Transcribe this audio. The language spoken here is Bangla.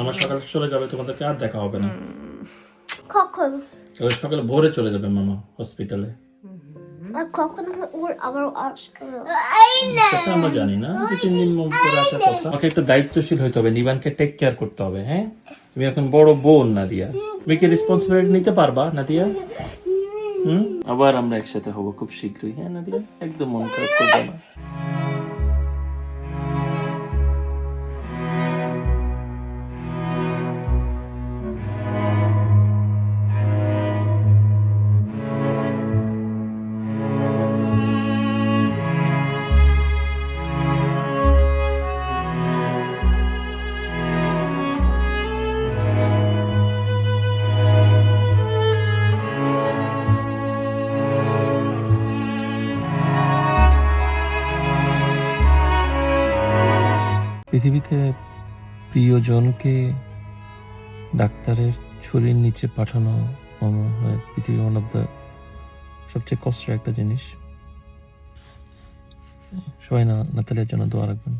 আমার সকালে চলে যাবে তোমাদেরকে আর দেখা হবে না। কখন? ওই সকালে ভোরে চলে যাবে মামা হসপিটালে আর কখন ওর আবার আসবে? সেটা আমরা জানি না। দু তিন দিন পরে আসার কথা। আমাকে একটা দায়িত্বশীল হইতে হবে নিবানকে টেক কেয়ার করতে হবে হ্যাঁ? তুমি এখন বড় বোন নাদিয়া। তুমি কি রেসপন্সিবিলিটি নিতে পারবা নাদিয়া? হুম? আবার আমরা একসাথে হব খুব শীঘ্রই হ্যাঁ নাদিয়া? একদম মন খারাপ করবে না। পৃথিবীতে প্রিয়জনকে ডাক্তারের ছুরির নিচে পাঠানো হয় পৃথিবী ওয়ান অফ দ্য সবচেয়ে কষ্টের একটা জিনিস। সবাই না, নাতালিয়ার জন্য দোয়া রাখবেন।